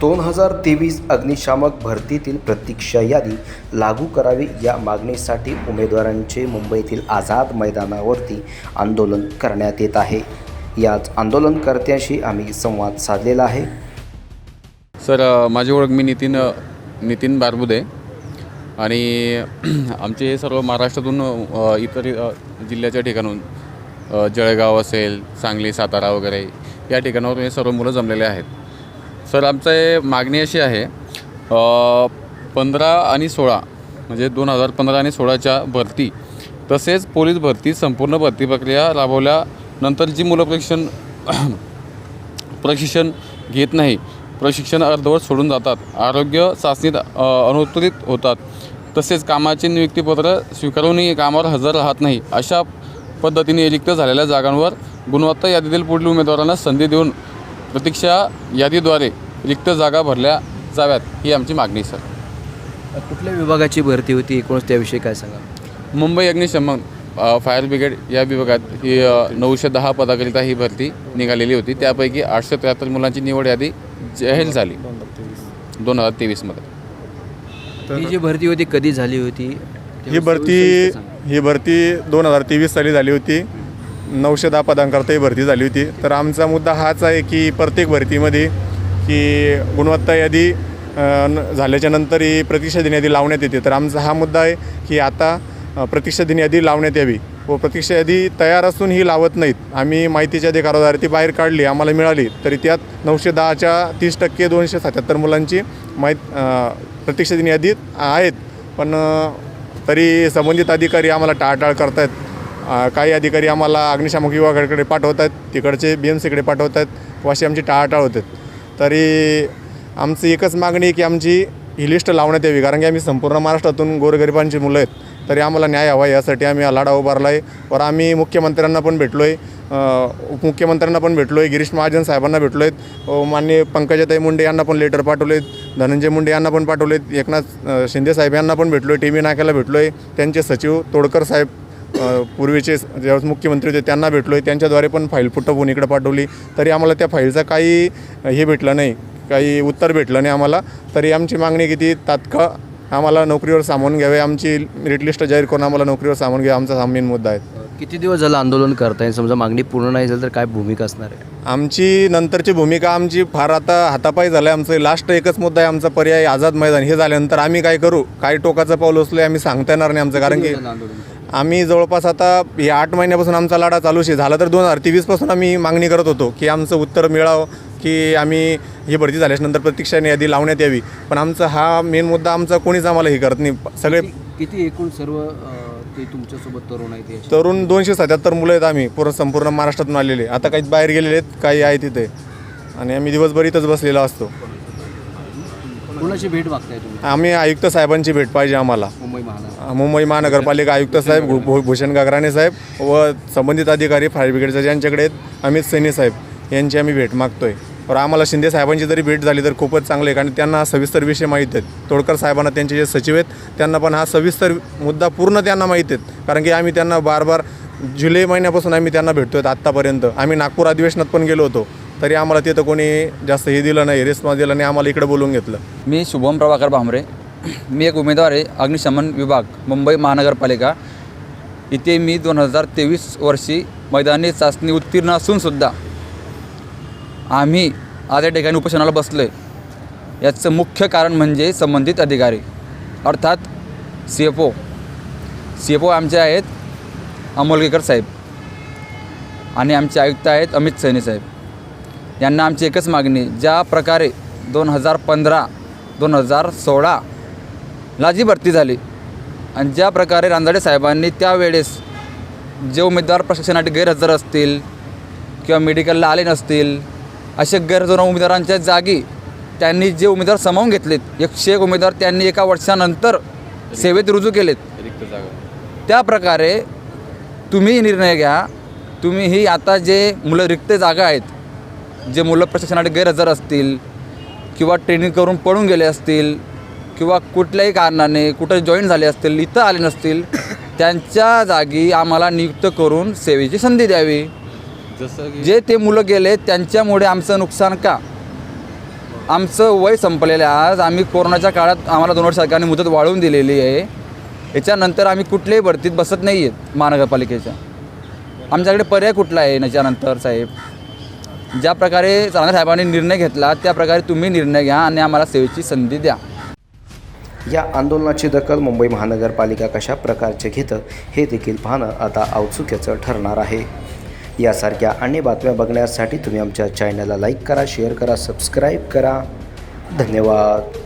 दोन हजार तेवीस अग्निशामक भरतीतील प्रतीक्षा यादी लागू करावी या मागणीसाठी उमेदवारांचे मुंबईतील आझाद मैदानावरती आंदोलन करण्यात येत आहे. याच आंदोलनकर्त्यांशी आम्ही संवाद साधलेला आहे. सर माझी ओळख मी नितीन नितीन बारबुदे आणि आमचे हे सर्व महाराष्ट्रातून इतर जिल्ह्याच्या ठिकाणून जळगाव असेल सांगली सातारा वगैरे या ठिकाणावरून हे सर्व मुलं जमलेले आहेत. सर आमचं हे मागणी अशी आहे पंधरा आणि सोळा म्हणजे दोन हजार पंधरा आणि सोळाच्या भरती तसेच पोलीस भरती संपूर्ण भरती प्रक्रिया राबवल्यानंतर जी मुलं प्रशिक्षण प्रशिक्षण घेत नाही प्रशिक्षण अर्धवट सोडून जातात आरोग्य चाचणीत अनुत्तरित होतात तसेच कामाचे नियुक्तीपत्र स्वीकारूनही कामावर हजर राहत नाही अशा पद्धतीने रिक्त झालेल्या जागांवर गुणवत्ता यादीतील पुढील उमेदवारांना संधी देऊन प्रतीक्षा यादीद्वारे रिक्त जागा भरल्या जाव्यात ही आमची मागणी सर. कुठल्या विभागाची भरती होती? एकूणच त्याविषयी काय सांगा मुंबई अग्निशमन फायर ब्रिगेड या विभागात ही नऊशे दहा पदाकरिता ही भरती निघालेली होती. त्यापैकी आठशे त्र्याहत्तर मुलांची निवड यादी जाहीर झाली. दोन हजार तेवीसमध्ये ही जी भरती होती कधी झाली होती? ही भरती ही भरती दोन हजार तेवीस साली झाली होती. नऊशे दहा पदांकरताही भरती झाली होती. तर आमचा मुद्दा हाच आहे की प्रत्येक भरतीमध्ये की गुणवत्ता यादी न- झाल्याच्यानंतर ही प्रतीक्षा दिन यादी लावण्यात येते. तर आमचा हा मुद्दा आहे की आता प्रतीक्षा दिन यादी लावण्यात यावी व प्रतीक्षा यादी तयार असून ही लावत नाहीत. आम्ही माहितीच्या अधिकाराद्वारे ती बाहेर काढली आम्हाला मिळाली तरी त्यात नऊशे दहाच्या तीस टक्के दोनशे सत्याहत्तर मुलांची माहीत प्रतीक्षा दिन यादीत आहेत. पण तरी संबंधित अधिकारी आम्हाला टाळटाळ करतायत. काही अधिकारी आम्हाला अग्निशामक विभागाकडे पाठवत आहेत तिकडचे बी एम सीकडे पाठवत आहेत वाशी आमची टाळाटाळ होते. तरी आमची एकच मागणी आहे की आमची ही लिस्ट लावण्यात यावी कारण की आम्ही संपूर्ण महाराष्ट्रातून गोरगरिबांची मुलं आहेत तरी आम्हाला न्याय हवा आहे यासाठी आम्ही हा लढा उभारला आहे वर आम्ही मुख्यमंत्र्यांना पण भेटलो आहे उपमुख्यमंत्र्यांना पण भेटलो आहे गिरीश महाजन साहेबांना भेटलो आहेत व माननीय पंकजाताई मुंडे यांना पण लेटर पाठवले आहेत धनंजय मुंडे यांना पण पाठवले आहेत एकनाथ शिंदे साहेब यांना पण भेटलो आहे टी. व्ही. नाक्याला भेटलो आहे त्यांचे सचिव तोडकर साहेब पूर्वीचे ज्यावेळेस मुख्यमंत्री होते त्यांना भेटलो आहे त्यांच्याद्वारे पण फाईल फुटवून इकडे पाठवली. तरी आम्हाला त्या फाईलचा काही हे भेटलं नाही. काही उत्तर भेटलं नाही आम्हाला. तरी आमची मागणी किती? तात्काळ आम्हाला नोकरीवर सामावून घ्यावे. आमची मेरिट लिस्ट जाहीर करून आम्हाला नोकरीवर सामावून घ्यावे. आमचा हा मेन मुद्दा आहे. किती दिवस झालं आंदोलन करताय? समजा मागणी पूर्ण नाही झाली तर काय भूमिका असणार आहे? आमची नंतरची भूमिका आमची फार आता हातापायी झालं आहे आमचं लास्ट एकच मुद्दा आहे. आमचा पर्याय आझाद मैदान. हे झाल्यानंतर आम्ही काय करू? काय टोकाचं पाऊल उचलू आम्ही सांगता येणार नाही आमचं. कारण की आम्ही जवळपास आता हे आठ महिन्यापासून आमचा लढा चालूच आहे. झाला तर दोन हजार तेवीसपासून आम्ही मागणी करत होतो की आमचं उत्तर मिळावं की आम्ही ही भरती झाल्याच्यानंतर प्रतीक्षा यादी लावण्यात यावी. पण आमचा हा मेन मुद्दा आमचा कोणीच आम्हाला हे करत नाही. सगळे किती एकूण सर्व ते तुमच्यासोबत तरुण आहेत तरुण दोनशे सत्याहत्तर मुलं आहेत आम्ही पूर्ण संपूर्ण महाराष्ट्रातून आलेले. आता काही बाहेर गेलेले आहेत काही आहे तिथे. आणि आम्ही दिवसभर इथंच बसलेलो असतो. कोणाची भेट मागताय तुम्ही? आम्ही आयुक्त साहेबांची भेट पाहिजे आम्हाला. मुंबई महानगर. मुंबई महानगरपालिका आयुक्त साहेब भू- भू- भूषण गागराणे साहेब व संबंधित अधिकारी फायर ब्रिगेडचे ज्यांच्याकडे आहेत. अमित सैनी साहेब यांची आम्ही भेट मागतोय. तर आम्हाला शिंदे साहेबांची जरी भेट झाली तर खूपच चांगलं आहे कारण त्यांना सविस्तर विषय माहीत आहेत. तोडकर साहेबांना त्यांचे जे सचिव आहेत त्यांना पण हा सविस्तर मुद्दा पूर्ण त्यांना माहीत आहेत. कारण की आम्ही त्यांना बार बार जुलै महिन्यापासून आम्ही त्यांना भेटतोय आत्तापर्यंत आम्ही नागपूर अधिवेशनात पण गेलो होतो. तरी आम्हाला तिथं कोणी जास्त हे दिलं नाही रिस्पॉन्स दिला नाही आम्हाला इकडे बोलवून घेतलं. मी शुभम प्रभाकर भांबरे मी एक उमेदवार आहे अग्निशमन विभाग मुंबई महानगरपालिका. इथे मी दोन हजार तेवीस वर्षी मैदानी चाचणी उत्तीर्ण असूनसुद्धा आम्ही आज या ठिकाणी उपोषणाला बसलो आहे याचं मुख्य कारण म्हणजे संबंधित अधिकारी अर्थात C F O C F O आमचे आहेत अमोलगेकर साहेब आणि आमचे आयुक्त आहेत अमित सैनी साहेब. यांना आमची एकच मागणी ज्या प्रकारे दोन हजार पंधरा दोन हजार सोळाला जी भरती झाली आणि ज्या प्रकारे रांधाडे साहेबांनी त्यावेळेस जे उमेदवार प्रशिक्षणासाठी गैरहजर असतील किंवा मेडिकलला आले नसतील असे गैरहजर उमेदवारांच्या जागी त्यांनी जे उमेदवार सामावून घेतलेत एकशे एक उमेदवार त्यांनी एका वर्षानंतर सेवेत रुजू केलेत. रिक्त जागा. त्या प्रकारे तुम्ही निर्णय घ्या तुम्ही ही आता जे मुलं रिक्त जागा आहेत जे मुलं प्रशिक्षणासाठी गैरहजर असतील किंवा ट्रेनिंग करून पळून गेले असतील किंवा कुठल्याही कारणाने कुठं जॉईन झाले असतील इथं आले नसतील त्यांच्या जागी आम्हाला नियुक्त करून सेवेची संधी द्यावी. जसं जे ते मुलं गेले त्यांच्यामुळे आमचं नुकसान का? आमचं वय संपलेलं आहे आज. आम्ही कोरोनाच्या काळात आम्हाला दोन वर्ष सरकारने मुदत वाढवून दिलेली आहे. याच्यानंतर आम्ही कुठल्याही भरतीत बसत नाही आहेत महानगरपालिकेच्या. आमच्याकडे पर्याय कुठला आहे याच्यानंतर साहेब? ज्या प्रकारे चांगल्या साहेबांनी निर्णय घेतला त्या प्रकारे तुम्ही निर्णय घ्या आणि आम्हाला सेवेची संधी द्या. या आंदोलनाची दखल मुंबई महानगरपालिका कशा प्रकारचे घेतं हे देखील पाहणं आता औत्सुक्याचं ठरणार आहे. यासारख्या अन्य बातम्या बघण्यासाठी तुम्ही आमच्या चॅनलला लाईक करा शेअर करा सबस्क्राईब करा. धन्यवाद.